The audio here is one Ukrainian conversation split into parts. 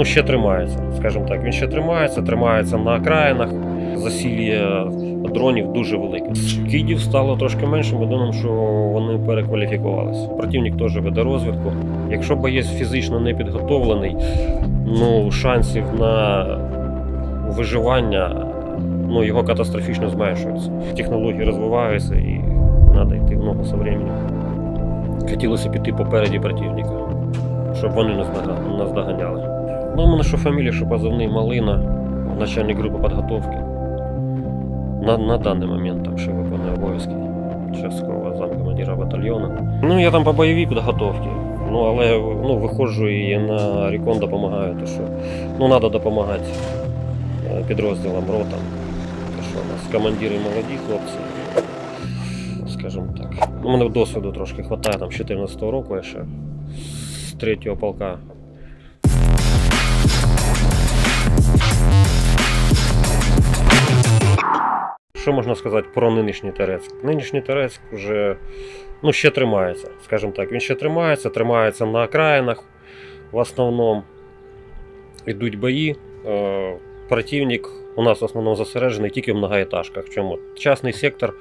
Ну, ще тримається, скажімо так. Він ще тримається, тримається на окраїнах. Засілля дронів дуже велике. Скидів стало трошки менше, ми думаємо, що вони перекваліфікувалися. Противник теж веде розвідку. Якщо боєць фізично не підготовлений, ну шансів на виживання ну, його катастрофічно зменшуються. Технології розвиваються і треба йти ногу з временем. Хотілося піти попереді противника, щоб вони нас нага- нас доганяли. Ну, у мене що фамілія, що позивний Малина, начальник групи підготовки. На, на даний момент там ще виконує обов'язки часткового замкомандира батальйону. Ну, я там по бойовій підготовці. Ну, але ну, виходжу і на рекон допомагаю, то що ну, треба допомагати е, підрозділам, ротам. То що у нас командири молоді хлопці, скажімо так. У мене досвіду трошки вистачає там з 14 року я ще з 3 полка. Що можна сказати про нинішній Терецьк? Нинішній Терецьк вже ну, ще тримається, скажімо так. Він ще тримається, тримається на окраїнах в основному. Йдуть бої. Е, противник у нас в основному зосереджений тільки в многоетажках. Чому? Частний сектор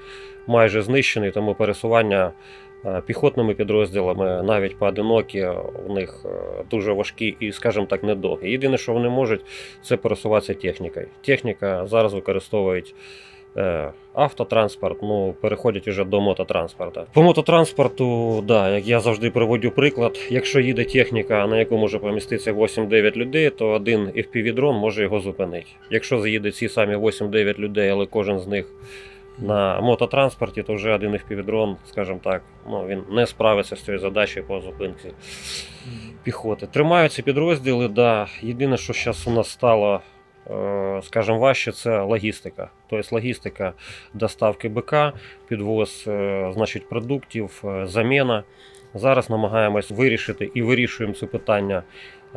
майже знищений, тому пересування е, піхотними підрозділами, навіть поодинокі, у них е, дуже важкі і, скажімо так, недовгі. Єдине, що вони можуть, це пересуватися технікою. Техніка зараз використовують. Е, Автотранспорт, ну переходять вже до мототранспорту. По мототранспорту, да, як я завжди приводю приклад, якщо їде техніка, на яку може поміститися 8-9 людей, то один FPV-дрон може його зупинити. Якщо заїде ці самі 8-9 людей, але кожен з них на мототранспорті, то вже один FPV-дрон, скажімо так, ну, він не справиться з цією задачею по зупинці піхоти. Тримаються підрозділи, да. Єдине, що зараз у нас стало, скажімо, важче, це логістика. Тобто логістика доставки БК, підвоз е, значить, продуктів, е, заміна. Зараз намагаємось вирішити і вирішуємо це питання.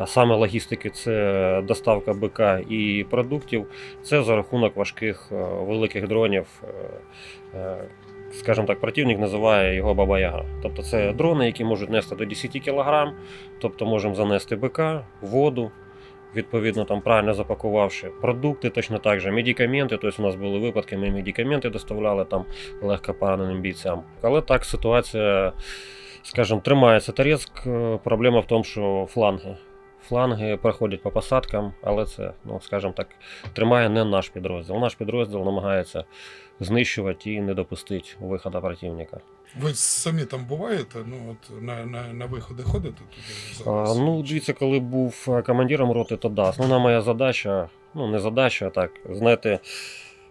Саме логістики це доставка БК і продуктів. Це за рахунок важких е, великих дронів. е, е, Скажімо так, противник називає його Баба Яга. Тобто це дрони, які можуть нести до 10 кг, тобто можемо занести БК, воду, відповідно там правильно запакувавши продукти, точно так же медикаменти. Тобто у нас були випадки, ми медикаменти доставляли там легко пораненим бійцям. Але так ситуація, скажімо, тримається Торецьк. Е, Проблема в тому, що фланги. Фланги проходять по посадкам, але це, ну скажімо так, тримає не наш підрозділ. Наш підрозділ намагається знищувати і не допустити виходу противника. Ви самі там буваєте? Ну от на, на, на виходи ходите туди А, ну, дивіться, коли був е, командиром роти, то да. Основна моя задача, ну не задача, а так, знаєте,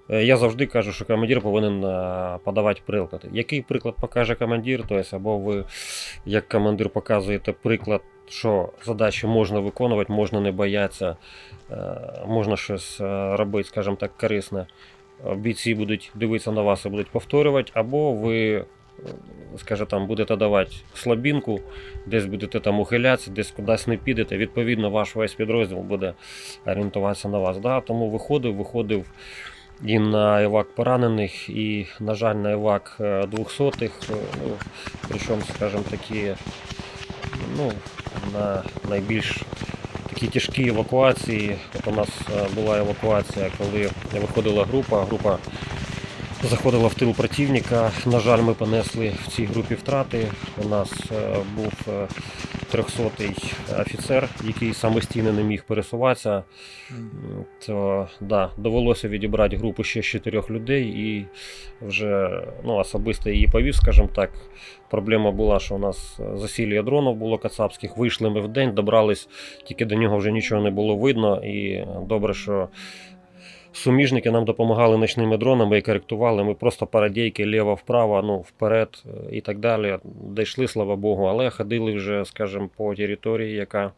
е, я завжди кажу, що командир повинен е, подавати приклад. Який приклад покаже командир, тобто, або ви, як командир, показуєте приклад, що задачі можна виконувати, можна не боятися, е, можна щось е, робити, скажімо так, корисне. Бійці будуть дивитися на вас і будуть повторювати, або ви, е, скажімо, там, будете давати слабінку, десь будете там ухилятися, десь кудись не підете. Відповідно, ваш весь підрозділ буде орієнтуватися на вас. Да? Тому виходив, виходив і на івак поранених, і, на жаль, на івак е, двохсотих. е, Ну, причому, скажімо, такі, ну, на найбільш такі тяжкі евакуації. От у нас е, була евакуація, коли виходила група. Група заходила в тил противника. На жаль, ми понесли в цій групі втрати. У нас е, був е, 300-й офіцер, який самостійно не міг пересуватися. То да, довелося відібрати групу ще з чотирьох людей і вже ну, особисто її повіз, скажімо так. Проблема була, що у нас засілля дронів було кацапських. Вийшли ми в день, добрались, тільки до нього вже нічого не було видно. І добре, що суміжники нам допомагали ночними дронами і коректували. Ми просто парадійки ліво-вправо, ну, вперед е, і так далі. Дійшли, слава Богу, але ходили вже, скажімо, по території, яка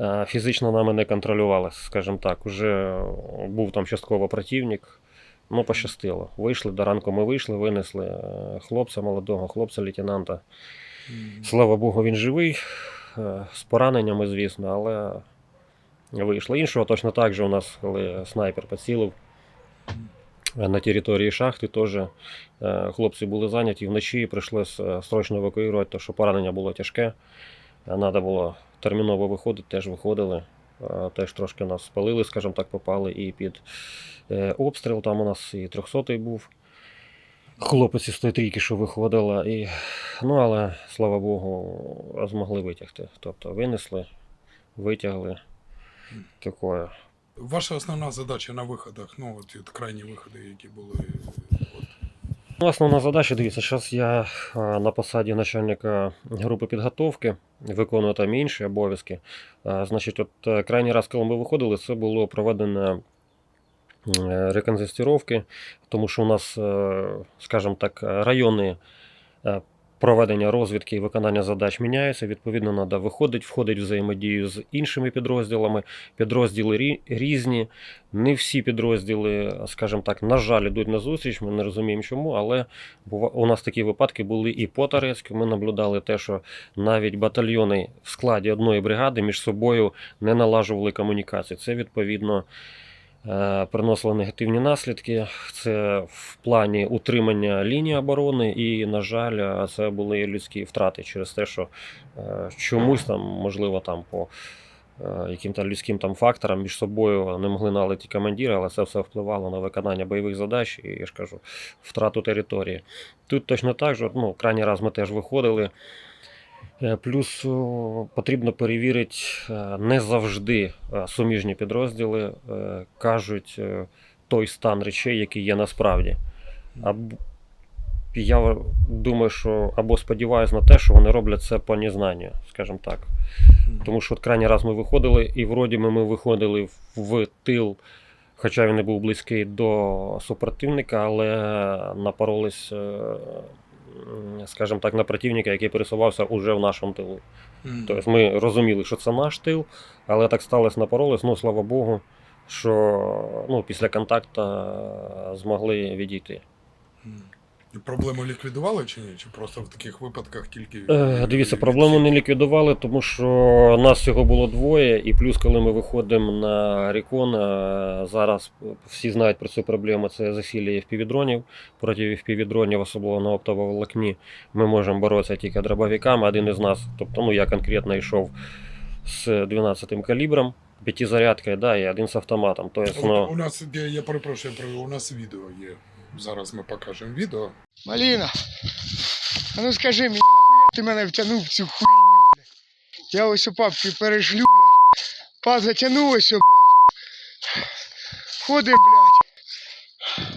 е, фізично нами не контролювалася, скажімо так. Уже був там частково противник. Ну, пощастило. Вийшли до ранку. Ми вийшли, винесли е, хлопця молодого, хлопця лейтенанта. Слава Богу, він живий. З пораненнями, звісно, але вийшло. Іншого точно так же у нас, коли снайпер поцілив е, на території шахти, теж е, хлопці були зайняті вночі, прийшлося срочно евакуювати, тому що поранення було тяжке. Треба було терміново виходити, теж виходили. Е, Теж трошки нас спалили, скажімо так, попали і під е, обстріл. Там у нас і 300-й був. Хлопець із тої трійки, що виходила. І, ну, але, слава Богу, змогли витягти. Тобто винесли, витягли. Такое. Ваша основна задача на виходах, ну от, от крайні виходи, які були. От, Ну, Основна задача, дивіться, зараз я а, на посаді начальника групи підготовки, виконую там інші обов'язки. Значить, от е, крайній раз, коли ми виходили, це було проведено е, реконзистіровки, тому що у нас, е, скажімо так, райони проведення розвідки і виконання задач міняються. Відповідно, треба виходить, входить взаємодію з іншими підрозділами. Підрозділи різні. Не всі підрозділи, скажімо так, на жаль, йдуть на зустріч. Ми не розуміємо чому, але у нас такі випадки були і по Торецьку. Ми наблюдали те, що навіть батальйони в складі одної бригади між собою не налажували комунікацію. Це відповідно. Е, Приносило негативні наслідки. Це в плані утримання лінії оборони, і, на жаль, це були людські втрати через те, що е, чомусь там, можливо, там по е, яким-то людським там факторам між собою не могли налити командири, але це все впливало на виконання бойових задач і я ж кажу, втрату території. Тут точно так же, ну, крайній раз ми теж виходили. Е, Плюс потрібно перевірити, е, не завжди е, суміжні підрозділи кажуть той стан речей, який є насправді. Я думаю, що або сподіваюся на те, що вони роблять це по незнанню, скажімо так. Тому що от крайній раз ми виходили, і вроді ми, ми виходили в тил, хоча він не був близький до супротивника, але напоролись, скажімо так, на противника, який пересувався уже в нашому тилу. Мгм. Тобто ми розуміли, що це наш тил, але так сталося напоролись, ну слава Богу, що ну, після контакту е, змогли відійти. Мгм. Проблему ліквідували чи ні? Чи просто в таких випадках тільки. Е, Дивіться, проблему не ліквідували, тому що нас всього було двоє, і плюс, коли ми виходимо на Рікон, е, зараз всі знають про цю проблему. Це засілля FPV-дронів. Проти FPV-дронів, особливо на оптовому волокні, ми можемо боротися тільки дробовиками. Один із нас, тобто, ну я конкретно йшов з 12-м калібром, п'ятизарядкою, да, і один з автоматом. Тобто, ну, У нас, я, я перепрошую, про- у нас відео є. Зараз ми покажемо відео. Маліна, а ну скажи мені, нахуя ти мене втягнув в цю хуйню, блядь? Я ось у папки перешлю, блядь. Па затягнув ось, о, блядь. Ходим, блядь.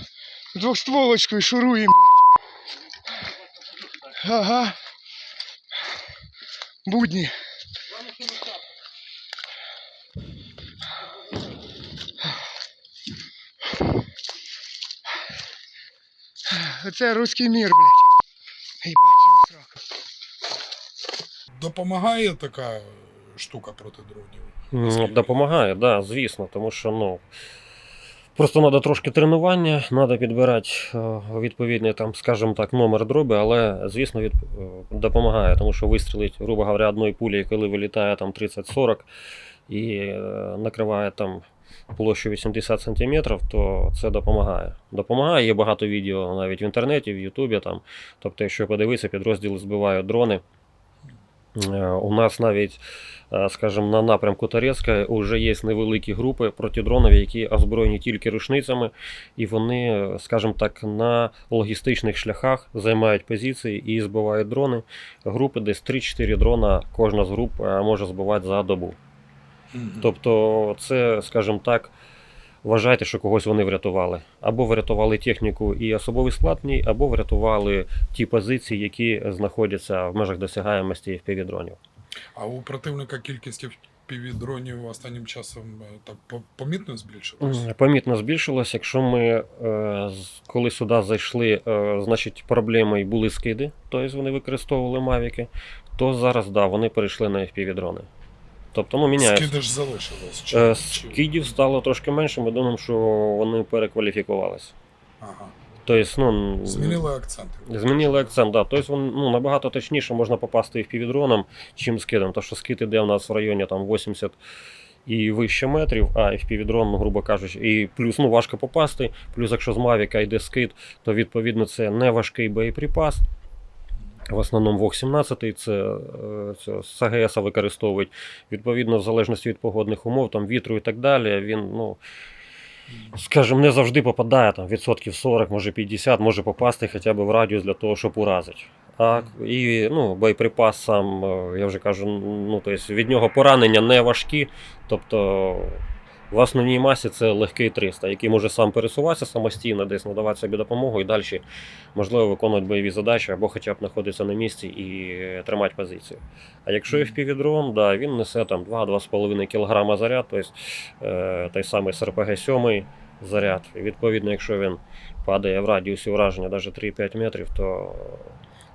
Двохстволочкою шуруєм, блядь. Ага. Будні. Оце русський мір, блядь. Їбать його сраку. Допомагає така штука проти дронів. М, Допомагає, да, звісно, тому що ну. Просто треба трошки тренування, треба підбирати е, відповідний там, скажімо так, номер дроби, але звісно від, е, допомагає, тому що вистрілить, грубо говоря, одною пулею, коли вилітає там 30-40 і е, накриває там площу 80 см, то це допомагає. Допомагає, є багато відео навіть в інтернеті, в Ютубі. Там. Тобто, якщо подивитися, підрозділи збивають дрони. Е, У нас навіть, е, скажімо, на напрямку Торецька вже є невеликі групи протидронів, які озброєні тільки рушницями, і вони, е, скажімо так, на логістичних шляхах займають позиції і збивають дрони. Групи десь 3-4 дрона кожна з груп може збивати за добу. Тобто, це, скажімо так, вважайте, що когось вони врятували. Або врятували техніку і особовий склад в ній, або врятували ті позиції, які знаходяться в межах досягаємості FPV-дронів. А у противника кількість півдронів останнім часом е, так помітно збільшилась? Помітно збільшилось. Якщо ми е, коли сюди зайшли, е, значить проблемою були скиди, тобто вони використовували мавіки, то зараз да, вони перейшли на FPV-дрони. Тобто, ну, міняється. Скиди ж залишилось. Е, Чи- чи- Скидів стало трошки менше, ми думаємо, що вони перекваліфікувалися. Ага. Тобто, ну, Змінили акценти. Змінили акцент, да. Тобто ну, набагато точніше можна попасти в півдроном, чим скидом. Тому що скид іде у нас в районі там, 80 і вище метрів, а FPV-дрон, ну, грубо кажучи, і плюс ну, важко попасти. Плюс, якщо з Мавіка йде скид, то відповідно це не важкий боєприпас. В основному ВОГ-17 це, е, це з використовують. Відповідно, в залежності від погодних умов, там вітру і так далі, він, ну, скажімо, не завжди попадає там відсотків 40, може 50, може попасти хоча б в радіус для того, щоб уразити. А і ну, боєприпас сам, е, я вже кажу, ну, тобто від нього поранення не важкі. Тобто в основній масі це легкий 300, який може сам пересуватися самостійно, десь надавати собі допомогу і далі можливо виконувати бойові задачі або хоча б знаходитися на місці і тримати позицію. А якщо FPV-дрон, да, він несе там 2-2,5 кг заряд, тобто е, той самий СРПГ-7 заряд. І відповідно, якщо він падає в радіусі ураження навіть 3-5 метрів, то,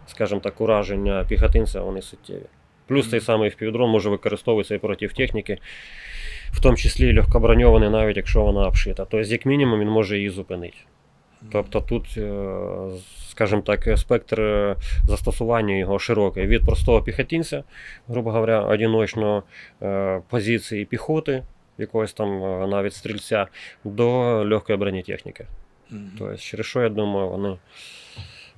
скажімо так, ураження піхотинця вони суттєві. Плюс цей самий FPV-дрон може використовуватися і проти техніки, в тому числі легкоброньований, навіть якщо вона обшита. Тобто, як мінімум, він може її зупинити. Тобто тут, е, скажімо так, спектр е, застосування його широкий від простого піхотинця, грубо говоря, одиночного е, позиції піхоти, якогось там е, навіть стрільця, до легкої бронетехніки. Мгм. Тобто, через що я думаю, вони,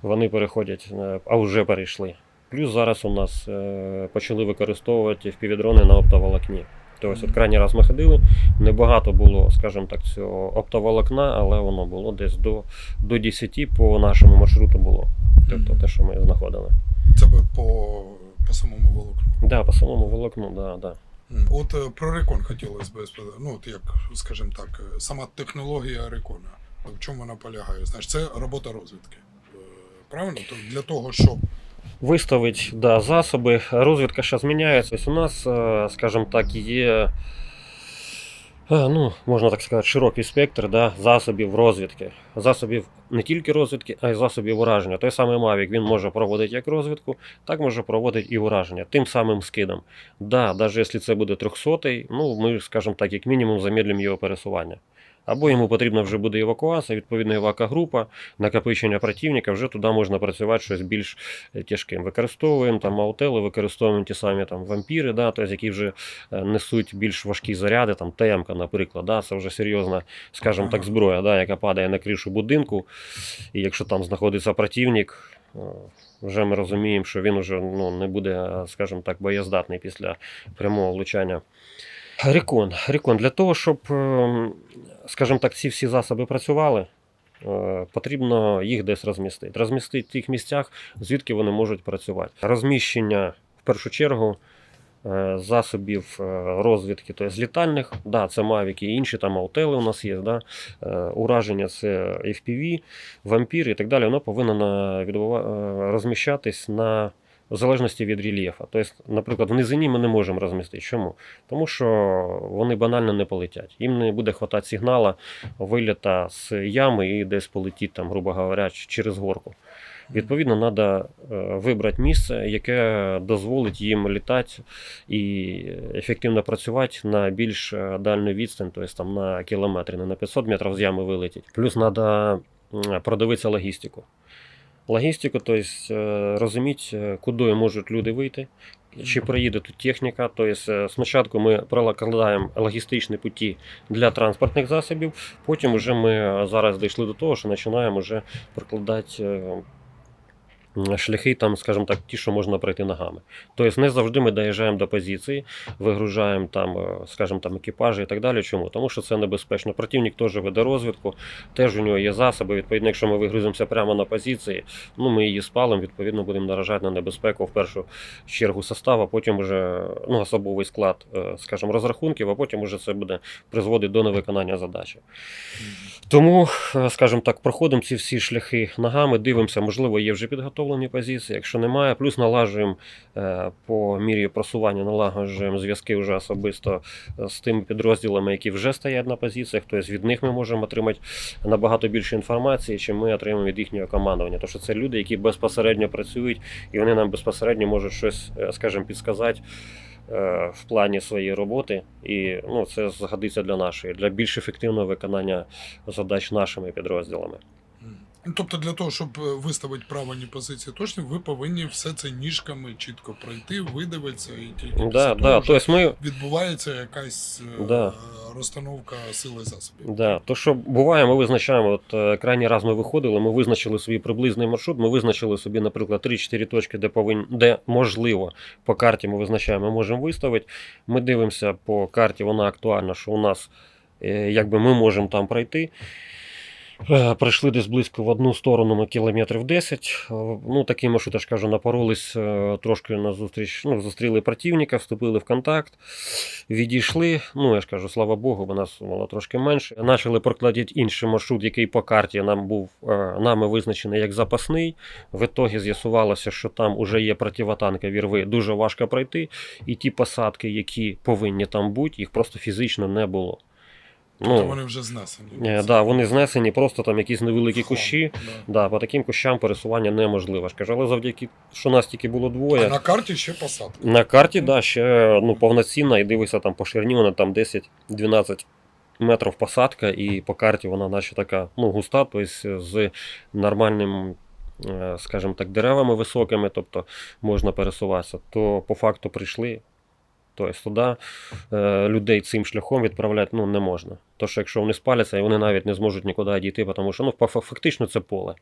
вони переходять, е, а вже перейшли. Плюс зараз у нас е, почали використовувати впівдрони на оптоволокні. Тобто, от крайній раз ми ходили, небагато було, скажімо так, цього оптоволокна, але воно було десь до, до 10 по нашому маршруту було. Тобто те, що ми знаходили. Це ви по, по самому волокну. Да, по самому волокну, да, да. М. От е, про рекон хотілося б. Ну, от як, скажімо так, е, сама технологія рекона. В чому вона полягає? Знаєш, це робота розвідки. Е, Правильно? То для того, щоб Виставить да, засоби. Розвідка зараз міняється. Ось у нас, е, скажімо так, є. е, Ну, можна так сказати, широкий спектр да, засобів розвідки. Засобів не тільки розвідки, а й засобів ураження. Той самий Mavic він може проводити як розвідку, так може проводити і ураження тим самим скидом. Да, навіть якщо це буде 300 ну ми, скажімо так, як мінімум замедлимо його пересування. Або йому потрібна вже буде евакуація, відповідно евакогрупа, накопичення противника, вже туди можна працювати щось більш е, тяжким. Використовуємо там аутели, використовуємо ті самі там вампіри, да, тобто, які вже е, несуть більш важкі заряди, там ТМК, наприклад, да, це вже серйозна, скажімо так, зброя, да, яка падає на кришу будинку. І якщо там знаходиться противник, е, вже ми розуміємо, що він вже ну, не буде, скажімо так, боєздатний після прямого влучання. Рекон. Рекон. Для того, щоб, ем, скажімо так, ці всі засоби працювали, е, потрібно їх десь розмістити. Розмістити в тих місцях, звідки вони можуть працювати. Розміщення в першу чергу е, засобів е, розвідки, тобто літальних, да, це і інші там аутели у нас є, да, ураження це FPV, вампір і так далі, воно повинно розміщатись на в залежності від рельєфа. Тобто, наприклад, в низині ми не можемо розмістити. Чому? Тому що вони банально не полетять. Їм не буде хватати сигнала виліта з ями і десь полетіть, там, грубо говоря, через горку. Відповідно, треба вибрати місце, яке дозволить їм літати і ефективно працювати на більш е, дальню відстань, тобто там на кілометри, не на 500 метрів з ями вилетіть. Плюс треба продивитися логістику. Логістику, тобто розуміть, е, куди можуть люди вийти, чи проїде тут техніка. Тобто спочатку ми прокладаємо логістичні путі для транспортних засобів, потім вже ми зараз дійшли до того, що починаємо вже прокладати шляхи, там, скажімо так, ті, що можна пройти ногами. Тобто не завжди ми доїжджаємо до позиції, вигружаємо там, е, скажімо, там екіпажі і так далі. Чому? Тому що це небезпечно. Противник теж веде розвідку, теж у нього є засоби. Відповідно, якщо ми вигрузимося прямо на позиції, ну ми її спалимо, відповідно, будемо наражати на небезпеку в першу чергу состав, а потім вже ну, особовий склад, е, скажімо, розрахунків, а потім вже це буде призводити до невиконання задачі. Тому, е, скажімо так, проходимо ці всі шляхи ногами, дивимося, можливо, є вже підготовлені позиції. Якщо немає, плюс налажуємо е, по мірі просування, налагоджуємо зв'язки вже особисто е, з тими підрозділами, які вже стоять на позиціях. Тобто від них ми можемо отримати набагато більше інформації, чим ми отримаємо від їхнього командування. Тому що це люди, які безпосередньо працюють, і вони нам безпосередньо можуть щось, е, скажімо, підсказати. В плані своєї роботи, і ну, це згодиться для нашої, для більш ефективного виконання задач нашими підрозділами. Ну, тобто для того, щоб е, виставити правильні позиції точно, ви повинні все це ніжками чітко пройти, видивитися і тільки Да, да. Тобто ми, відбувається якась е, Да. розстановка сили засобів. Да, то що буває, ми визначаємо, от е, крайній раз ми виходили, ми визначили свій приблизний маршрут, ми визначили собі, наприклад, 3-4 точки, де повинні, де можливо по карті ми визначаємо, ми можемо виставити. Ми дивимося по карті, вона актуальна, що у нас якби ми можемо там пройти. Е, Пройшли десь близько в одну сторону на кілометрів 10. Е, Ну, такий маршрут, я ж кажу, напоролись е, трошки на зустріч, ну, зустріли противника, вступили в контакт, відійшли. Ну, я ж кажу, слава Богу, бо нас було трошки менше. Почали прокладати інший маршрут, який по карті нам був нами визначений як запасний. В ітогі з'ясувалося, що там вже є противотанкові рви, дуже важко пройти. І ті посадки, які повинні там бути, їх просто фізично не було. Тобто вони вже знесені. Е, да, вони знесені, просто там якісь невеликі Хлам, кущі. да. Да, по таким кущам пересування неможливо. ж кажу, але завдяки, що нас тільки було двоє. А на карті ще посадка. На карті, да, ще ну, повноцінна, і дивися там по ширині, вона там 10-12 метрів посадка, і по карті вона наче така ну, густа, тобто з нормальним, е, скажімо так, деревами високими, тобто можна пересуватися. То по факту прийшли. Тобто туди е, людей цим шляхом відправляти ну, не можна. То що якщо вони спаляться, вони навіть не зможуть нікуди дійти, тому що ну, фактично це поле.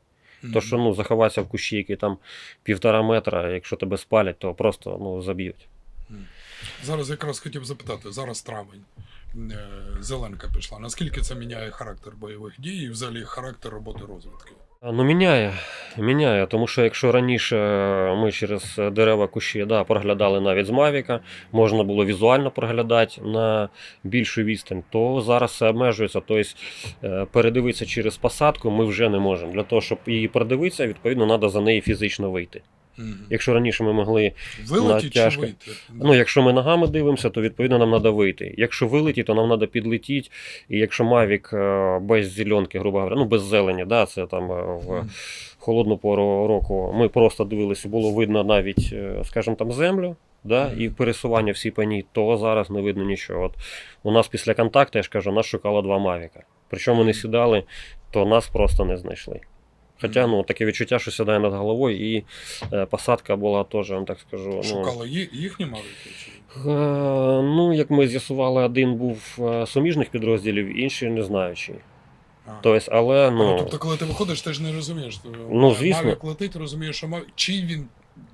То, що ну, заховатися в кущі, які там півтора метра, якщо тебе спалять, то просто ну, заб'ють. Зараз якраз хотів запитати, зараз травень, е, зеленка пішла. Наскільки це міняє характер бойових дій і взагалі характер роботи розвідки? Ну, міняє, міняє, тому що якщо раніше ми через дерева кущі да, проглядали навіть з Мавіка, можна було візуально проглядати на більшу відстань, то зараз це обмежується. Тобто е, передивитися через посадку ми вже не можемо. Для того, щоб її передивитися, відповідно, треба за неї фізично вийти. Якщо раніше ми могли Вилетіть чи вийти? Ну, якщо ми ногами дивимося, то відповідно нам треба вийти. Якщо вилетіти, то нам треба підлетіти. І якщо Мавік е, без зеленки, грубо говоря, ну без зелені, да, це там е, в холодну пору року, ми просто дивилися, було видно навіть, е, скажімо там, землю. Да, і пересування всі по ній, то зараз не видно нічого. От у нас після контакту, я ж кажу, нас шукало два Мавіка. Причому вони сідали, то нас просто не знайшли. Хоча ну, таке відчуття, що сідає над головою, і е, посадка була теж, я вам так скажу. Ну, Шукали ї- їхні мавики? Е, Ну, як ми з'ясували, один був е, суміжних підрозділів, інший не знаючий. А. Тобто, але Ну, ну, тобто, коли ти виходиш, ти ж не розумієш. Ну, звісно. Мавік летить, розумієш, що мав... чий він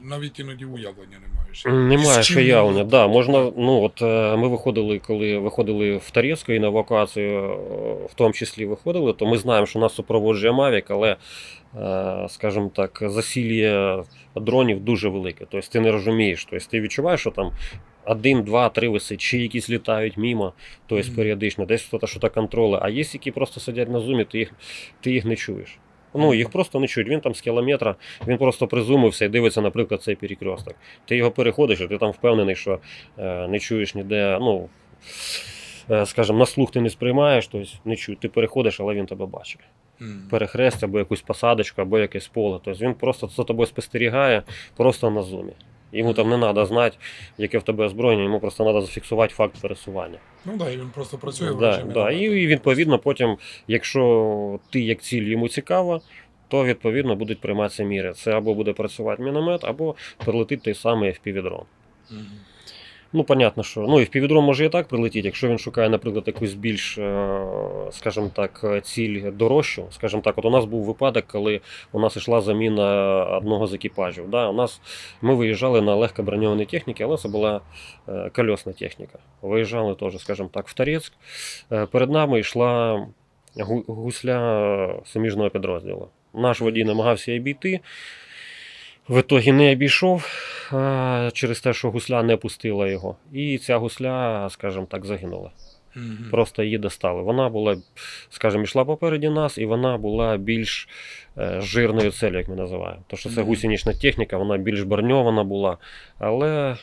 навіть іноді уявлення не маєш. немає чим явлення. Да, можна, ну от е, ми виходили, коли виходили в Тарецьку і на евакуацію, е, в тому числі виходили, то ми знаємо, що нас супроводжує Мавік, але, е, скажімо так, засілля дронів дуже велике. Тобто ти не розумієш. Тобто ти відчуваєш, що там один, два, три висить, чи якісь літають мимо, тобто періодично, десь хтось щось контролює, а є, які просто сидять на зумі, ти їх, ти їх не чуєш. Ну, їх просто не чують. Він там з кілометра, він просто призумився і дивиться, наприклад, цей перекресток. Ти його переходиш, і ти там впевнений, що е, не чуєш ніде, ну, е, скажімо, на слух ти не сприймаєш, тобто не чуєш. Ти переходиш, але він тебе бачить. Мгм. Перехрест або якусь посадочку, або якесь поле. Тобто він просто за тобою спостерігає просто на зумі. Йому там не треба знати, яке в тебе озброєння, йому просто треба зафіксувати факт пересування. Ну так, да, і він просто працює в Да, режимі. да. І, І відповідно потім, якщо ти як ціль йому цікава, то відповідно будуть прийматися міри. Це або буде працювати міномет, або прилетить той самий FPV-дрон. Мгм. Ну, понятно, що ну, FPV-дрон може і так прилетіти, якщо він шукає, наприклад, якусь більш, е, скажімо так, ціль дорожчу. Скажімо так, от у нас був випадок, коли у нас йшла заміна одного з екіпажів. Да? У нас, ми виїжджали на легко броньованій техніці, але це була е, кольосна техніка. Виїжджали теж, скажімо так, в Торецьк. Е, перед нами йшла гусля суміжного підрозділу. Наш водій намагався обійти. В ітогі не обійшов е, через те, що гусля не пустила його. І ця гусля, скажімо так, загинула. Мгм. Просто її достали. Вона була, скажімо, йшла попереді нас, і вона була більш е, жирною целью, як ми називаємо. Тому що це Мгм. гусенична техніка, вона більш броньована була. Але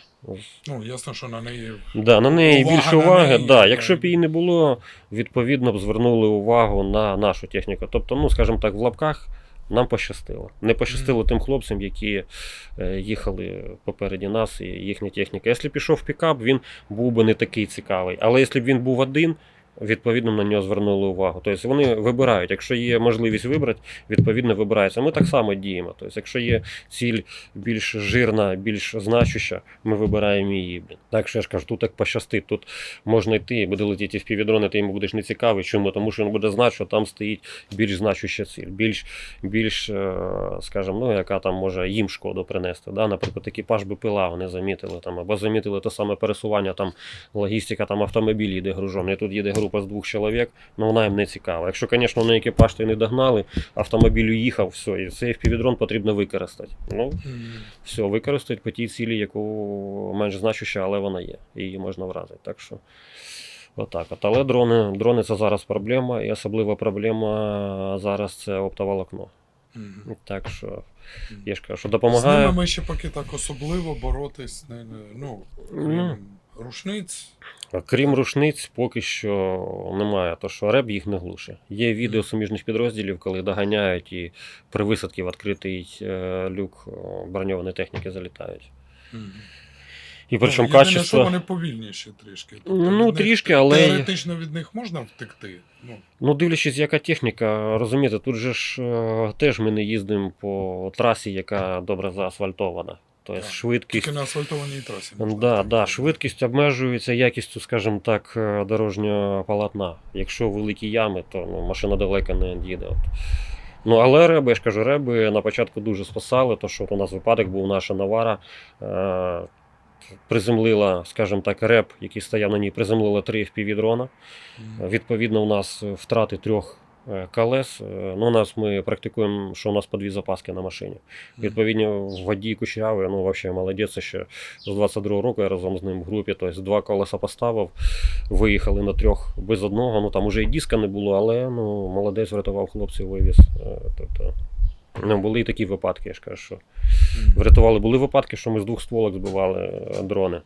Ну, ясно, що на неї. да, на неї Увага більше на уваги. неї, да, да. якщо б її не було, відповідно б звернули увагу на нашу техніку. Тобто, ну, скажімо так, в лапках. Нам пощастило. Не пощастило тим хлопцям, які е, їхали попереді нас і їхня техніка. Якщо пішов пікап, він був би не такий цікавий. Але якщо б він був один, відповідно на нього звернули увагу. Тобто вони вибирають, якщо є можливість вибрати, відповідно вибирається. Ми так само діємо. Тобто, якщо є ціль більш жирна, більш значуща, ми вибираємо її. Так що я ж кажу, тут так пощастить. Тут можна йти, буде летіти в півдрони, ти йому будеш не цікавий. Чому? Тому що він буде знати, що там стоїть більш значуща ціль, більш, більш е, скажімо, ну, яка там може їм шкоду принести. Да? Наприклад, екіпаж би пила, вони замітили там, або замітили те саме пересування, там логістика, там автомобіль їде гружений. Тут їде група з двох чоловік, ну вона їм не цікава. Якщо, звісно, на екіпаж то не догнали, автомобіль уїхав, все, і цей FPV-дрон потрібно використати. Ну, все, використають по тій цілі, яку менш значуща, але вона є. і Її можна вразити. Так що отак. От. Але дрони, дрони це зараз проблема, і особлива проблема зараз це оптоволокно. Так що я ж кажу, що З допомагає. ними ми ще поки так особливо боротись Ну. крім рушниць. Крім рушниць, поки що немає, то що реп їх не глушить. Є відео суміжних підрозділів, коли доганяють і при висадці в відкритий е, люк броньованої техніки залітають. І причому Ну, що качество. вони повільніші трішки. Ну, від них але- Теоретично від них можна втекти. Ну, Ну, дивлячись, яка техніка, розумієте, тут же ж е, теж ми не їздимо по трасі, яка добре заасфальтована. Тобто Так. швидкість. тільки на асфальтованій трасі. Да, да, швидкість обмежується якістю, скажімо так, е, дорожнього полотна. Якщо великі ями, то ну, машина далеко не їде. От. Ну, але реби, я ж кажу, реби на початку дуже спасали, то що у нас випадок був наша навара. Е- приземлила, скажімо так, реп, який стояв на ній, приземлила три FPV-дрона. Мгм. Відповідно, у нас втрати трьох колес. Е, Ну, у нас ми практикуємо, що у нас по дві запаски на машині. Відповідно, водій кучерявий, ну взагалі молодець, ще з 22-го року я разом з ним в групі. Тобто два колеса поставив, виїхали на трьох без одного. Ну там уже і диска не було, але ну, молодець врятував хлопців, вивіз. Е, Тобто, ну, були і такі випадки, я ж кажу, що врятували. Були випадки, що ми з двох стволок збивали е, дрони.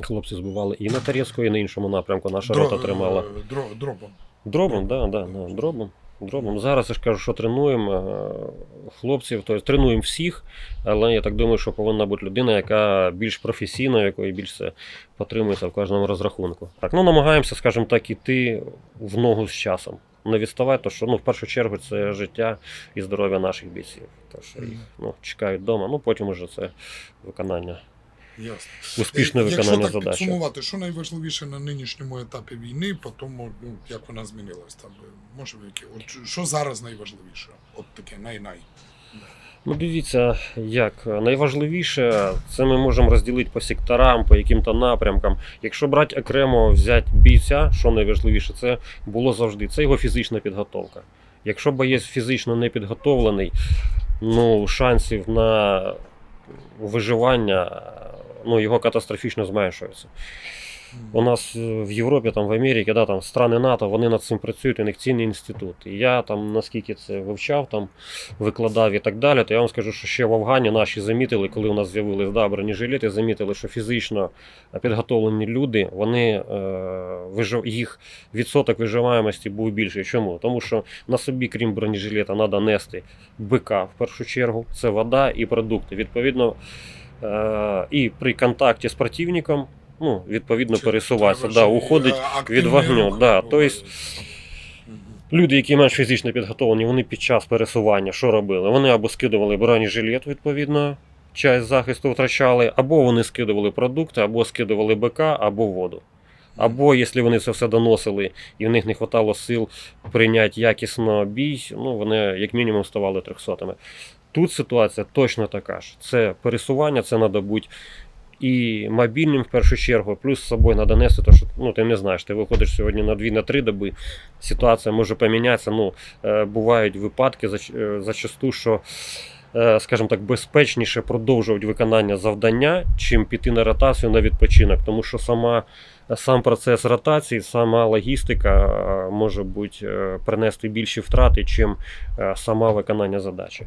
Хлопці збивали і на Тарецьку, і на іншому напрямку. Наша Дро- рота тримала. е, Дро, дробом. Дробом, да, да, да, дробом. Дробом. Зараз я ж кажу, що тренуємо е, хлопців, тобто тренуємо всіх, але я так думаю, що повинна бути людина, яка більш професійна, якої більше потримується в кожному розрахунку. Так, ну намагаємося, скажімо так, іти в ногу з часом. Не відставати, то що ну, в першу чергу це життя і здоров'я наших бійців. То, що їх ну, чекають вдома, ну потім уже це виконання, Ясно. успішне Е, Якщо виконання так задачі. підсумувати, що найважливіше на нинішньому етапі війни, по тому, ну, як вона змінилась там, е, може ви які? От що зараз найважливіше? От таке най-най. Ну, дивіться, як найважливіше, це ми можемо розділити по секторам, по яким-то напрямкам. Якщо брати окремо взяти бійця, що найважливіше, це було завжди. Це його фізична підготовка. Якщо боєць фізично не підготовлений, ну шансів на виживання ну, його катастрофічно зменшуються. У нас е, в Європі, там, в Америці, да, там, страни НАТО, вони над цим працюють, у них цінний інститут. І я там, наскільки це вивчав, там, викладав і так далі, то я вам скажу, що ще в Афгані наші замітили, коли у нас з'явились да, бронежилети, замітили, що фізично підготовлені люди, вони, е, вижив, їх відсоток виживаємості був більший. Чому? Тому що на собі, крім бронежилета, треба нести бика в першу чергу, це вода і продукти. Відповідно, і при контакті з противником, ну, відповідно, Чи пересуватися, да, уходить е, від вогню, да. Люди, які менш фізично підготовлені, вони під час пересування що робили? Вони або скидували бронежилет, відповідно, часть захисту втрачали, або вони скидували продукти, або скидували БК, або воду. Або якщо вони це все доносили і в них не вистачало сил прийняти якісно бій, ну вони як мінімум ставали трьохсотими. Тут ситуація точно така ж. Це пересування, це треба бути і мобільним в першу чергу, плюс з собою треба нести, то що ну, ти не знаєш, ти виходиш сьогодні на 2 на 3 доби, ситуація може помінятися. Ну, е, бувають випадки е, зачасту, що, е, скажімо так, безпечніше продовжувати виконання завдання, чим піти на ротацію на відпочинок, тому що сама. Сам процес ротації, сама логістика може бути принести більші втрати, чим сама виконання задачі.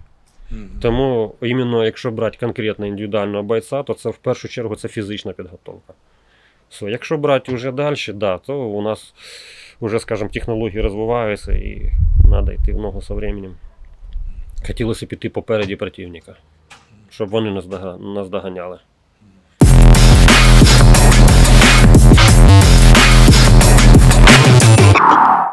Тому іменно якщо брати конкретно індивідуального бойця, то це в першу чергу це фізична підготовка. Все, Якщо брати вже далі, да, то у нас вже, скажімо, технології розвиваються і треба йти в ногу з часом. Хотілося піти попереді противника, щоб вони нас доганяли. you